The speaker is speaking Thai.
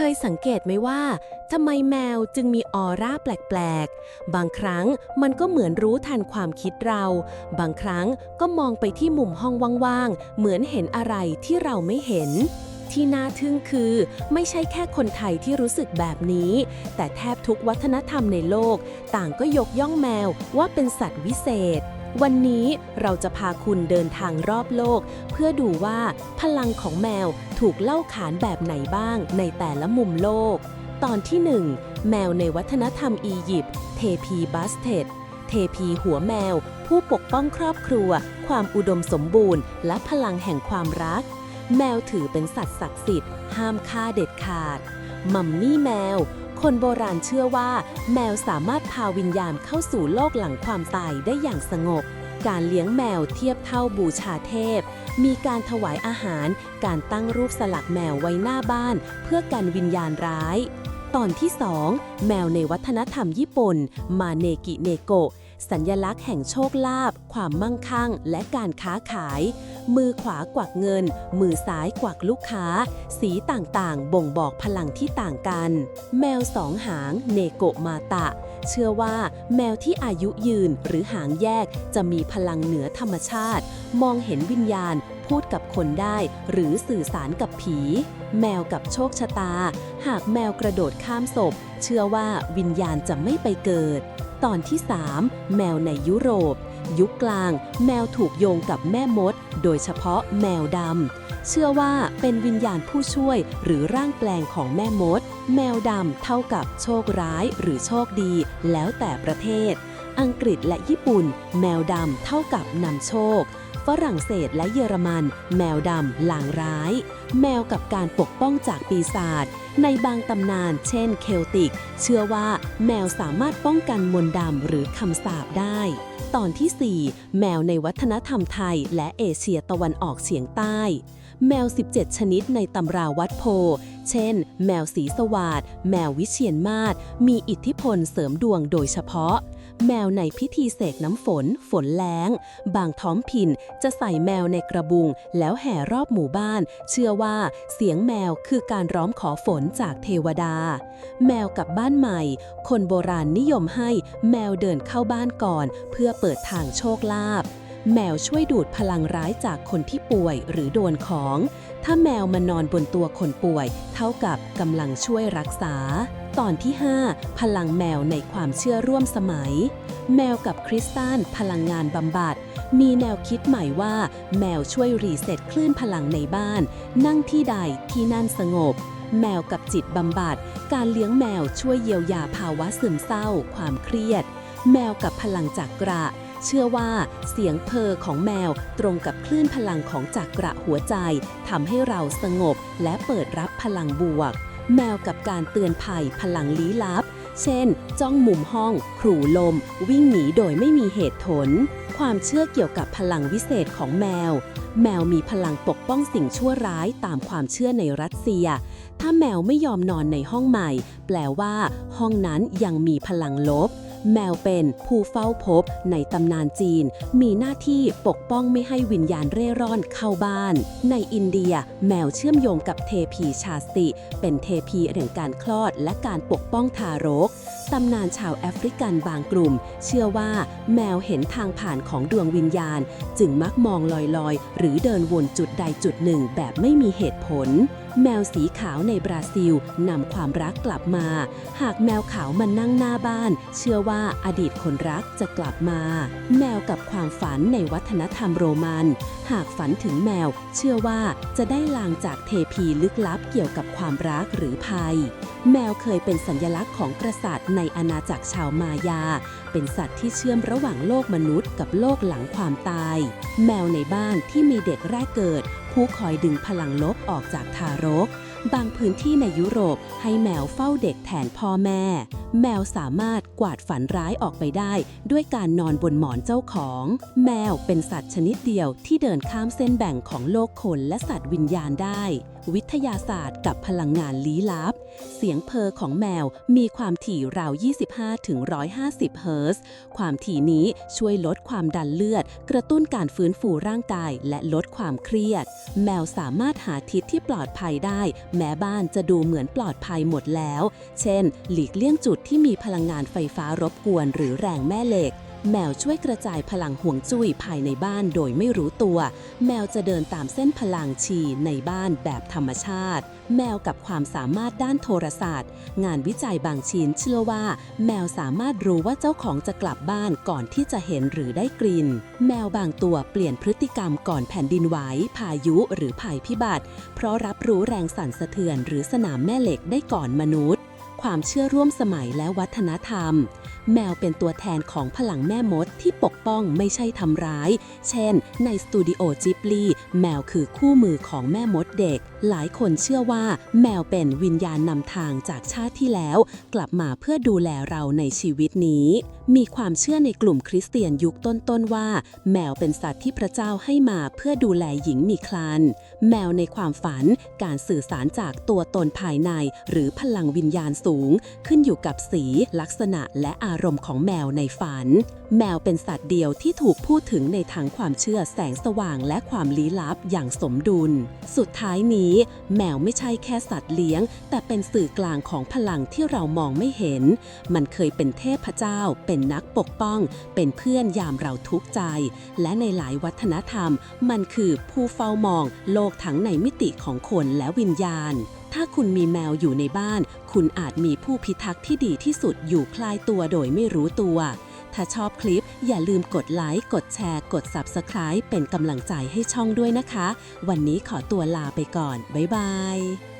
เคยสังเกตไหมว่าทำไมแมวจึงมีออร่าแปลกๆ บางครั้งมันก็เหมือนรู้ทันความคิดเรา บางครั้งก็มองไปที่มุมห้องว่างๆ เหมือนเห็นอะไรที่เราไม่เห็น ที่น่าทึ่งคือ ไม่ใช่แค่คนไทยที่รู้สึกแบบนี้ แต่แทบทุกวัฒนธรรมในโลก ต่างก็ยกย่องแมวว่าเป็นสัตว์วิเศษ วันนี้เราจะพาคุณเดินทางรอบโลก เพื่อดูว่าพลังของแมวถูกเล่าขานแบบไหนบ้างในแต่ละมุมโลก ตอนที่ 1 แมวในวัฒนธรรมอียิปต์เทพีบัสเทดเทพีหัวแมว ผู้ปกป้องครอบครัว ความอุดมสมบูรณ์ และพลังแห่งความรัก แมวถือเป็นสัตว์ศักดิ์สิทธิ์ ห้ามฆ่าเด็ดขาด มัมมี่แมว คนโบราณเชื่อว่า แมวสามารถพาวิญญาณเข้าสู่โลกหลังความตายได้อย่างสงบ การเลี้ยงแมวเทียบเท่าบูชาเทพ มีการถวายอาหาร การตั้งรูปสลักแมวไว้หน้าบ้าน เพื่อกันวิญญาณร้าย ตอนที่ 2 แมวในวัฒนธรรมญี่ปุ่น มาเนกิเนโกะสัญญลักษณ์แห่งโชคลาภความมั่งคั่ง และการค้าขาย มือขวากวักเงิน มือซ้ายกวักลูกค้า สีต่างๆ บ่งบอกพลังที่ต่างกัน แมวสองหาง เนโกมาตะ เชื่อว่าแมวที่อายุยืนหรือหางแยกจะมีพลังเหนือธรรมชาติ มองเห็นวิญญาณพูดกับคนได้หรือสื่อสารกับผี แมวกับโชคชะตา หากแมวกระโดดข้ามศพ เชื่อว่าวิญญาณจะไม่ไปเกิด ตอนที่ 3 แมวในยุโรป ยุคกลาง แมวถูกโยงกับแม่มด โดยเฉพาะแมวดำ เชื่อว่าเป็นวิญญาณผู้ช่วยหรือร่างแปลงของแม่มด แมวดำเท่ากับโชคร้ายหรือโชคดี แล้วแต่ประเทศ อังกฤษและญี่ปุ่น แมวดำเท่ากับนำโชค ฝรั่งเศสและเยอรมัน แมวดำลางร้าย แมวกับการปกป้องจากปีศาจในบางตำนาน เช่น เคลติก เชื่อว่าแมวสามารถป้องกันมนต์ดำหรือคำสาปได้ ตอนที่ 4 แมวในวัฒนธรรมไทยและเอเชียตะวันออกเฉียงใต้ แมว 17 ชนิดในตำราวัดโพ เช่น แมวสีสวาดแมววิเชียนมาศมีอิทธิพลเสริมดวงโดยเฉพาะ แมวในพิธีเสกน้ำฝน ฝนแล้ง บางท้องถิ่นจะใส่แมวในกระบุง แล้วแห่รอบหมู่บ้าน เชื่อว่าเสียงแมวคือการร้องขอฝนจากเทวดา แมวกับบ้านใหม่ คนโบราณนิยมให้แมวเดินเข้าบ้านก่อน เพื่อเปิดทางโชคลาภแมวช่วยดูดพลังร้ายจากคนที่ป่วยหรือโดนของ ถ้าแมวมานอนบนตัวคนป่วย เท่ากับกำลังช่วยรักษา ตอนที่ 5 พลังแมวในความเชื่อร่วมสมัย แมวกับคริสตัลพลังงานบำบัด มีแนวคิดใหม่ว่า แมวช่วยรีเซ็ตคลื่นพลังในบ้าน นั่งที่ใดที่นั่นสงบ แมวกับจิตบำบัด การเลี้ยงแมวช่วยเยียวยาภาวะซึมเศร้า ความเครียด แมวกับพลังจักระ เชื่อว่าเสียงเพอของแมวตรงกับคลื่นพลังของจักระหัวใจทำให้เราสงบและเปิดรับพลังบวก แมวกับการเตือนภัยพลังลี้ลับ เช่น จ้องมุมห้อง ขู่ลม วิ่งหนีโดยไม่มีเหตุผล ความเชื่อเกี่ยวกับพลังวิเศษของแมว แมวมีพลังปกป้องสิ่งชั่วร้ายตามความเชื่อในรัสเซีย ถ้าแมวไม่ยอมนอนในห้องใหม่ แปลว่า ห้องนั้นยังมีพลังลบ แมวเป็นผู้เฝ้าพบในตำนานจีน มีหน้าที่ปกป้องไม่ให้วิญญาณเร่ร่อนเข้าบ้าน ในอินเดีย แมวเชื่อมโยงกับเทพีชาสติ เป็นเทพีแห่งการคลอดและการปกป้องทารก ตำนานชาวแอฟริกันบางกลุ่ม เชื่อว่าแมวเห็นทางผ่านของดวงวิญญาณ จึงมักมองลอยๆ หรือเดินวนจุดใดจุดหนึ่งแบบไม่มีเหตุผล แมวสีขาวในบราซิลนำความรักกลับมา หากแมวขาวมานั่งหน้าบ้าน เชื่อว่าอดีตคนรักจะกลับมา แมวกับความฝันในวัฒนธรรมโรมัน หากฝันถึงแมว เชื่อว่าจะได้ลางจากเทพีลึกลับเกี่ยวกับความรักหรือภัย แมวเคยเป็นสัญลักษณ์ของกษัตริย์ในอาณาจักรชาวมายา เป็นสัตว์ที่เชื่อมระหว่างโลกมนุษย์กับโลกหลังความตาย แมวในบ้านที่มีเด็กแรกเกิด ผู้คอยดึงพลังลบออกจากทารก บางพื้นที่ในยุโรปให้แมวเฝ้าเด็กแทนพ่อแม่ แมวสามารถกวาดฝันร้ายออกไปได้ ด้วยการนอนบนหมอนเจ้าของ แมวเป็นสัตว์ชนิดเดียวที่เดินข้ามเส้นแบ่งของโลกคนและสัตว์วิญญาณได้ วิทยาศาสตร์กับพลังงานลี้ลับ เสียงเพอของแมวมีความถี่ราว 25ถึง150 เฮิรตซ์ ความถี่นี้ช่วยลดความดันเลือด กระตุ้นการฟื้นฟูร่างกาย และลดความเครียด แมวสามารถหาทิศที่ปลอดภัยได้ แม้บ้านจะดูเหมือนปลอดภัยหมดแล้ว เช่น หลีกเลี่ยงจุดที่มีพลังงานไฟฟ้ารบกวน หรือแรงแม่เหล็ก แมวช่วยกระจายพลังห่วงจุ้ยภายในบ้านโดยไม่รู้ตัว แมวจะเดินตามเส้นพลังชีในบ้านแบบธรรมชาติ แมวกับความสามารถด้านโทรศาสตร์ งานวิจัยบางชิ้นเชื่อว่า แมวสามารถรู้ว่าเจ้าของจะกลับบ้านก่อนที่จะเห็นหรือได้กลิ่น แมวบางตัวเปลี่ยนพฤติกรรมก่อนแผ่นดินไหวพายุหรือภัยพิบัติ เพราะรับรู้แรงสั่นสะเทือน หรือสนามแม่เหล็กได้ก่อนมนุษย์ ความเชื่อร่วมสมัยและวัฒนธรรม แมวเป็นตัวแทนของพลังแม่มดที่ปกป้องไม่ใช่ทำร้าย เช่น ในสตูดิโอจิบลีแมวคือคู่มือของแม่มดเด็ก หลายคนเชื่อว่า แมวเป็นวิญญาณนำทางจากชาติที่แล้ว กลับมาเพื่อดูแลเราในชีวิตนี้ มีความเชื่อในกลุ่มคริสเตียนยุคต้นๆว่า แมวเป็นสัตว์ที่พระเจ้าให้มาเพื่อดูแลหญิงมีครรภ์แมวในความฝัน การสื่อสารจากตัวตนภายใน หรือพลังวิญญาณสูง ขึ้นอยู่กับสี ลักษณะและอาารมณ์ของแมวในฝัน แมวเป็นสัตว์เดียวที่ถูกพูดถึงในทางความเชื่อแสงสว่างและความลี้ลับอย่างสมดุล สุดท้ายนี้ แมวไม่ใช่แค่สัตว์เลี้ยง แต่เป็นสื่อกลางของพลังที่เรามองไม่เห็น มันเคยเป็นเทพเจ้า เป็นนักปกป้อง เป็นเพื่อนยามเราทุกข์ใจ และในหลายวัฒนธรรม มันคือผู้เฝ้ามอง โลกทั้งในมิติของคนและวิญญาณ ถ้าคุณมีแมวอยู่ในบ้าน คุณอาจมีผู้พิทักษ์ที่ดีที่สุดอยู่คลายตัวโดยไม่รู้ตัว ถ้าชอบคลิปอย่าลืมกดไลค์ กดแชร์ กด Subscribe เป็นกำลังใจให้ช่องด้วยนะคะ วันนี้ขอตัวลาไปก่อน บ๊ายบาย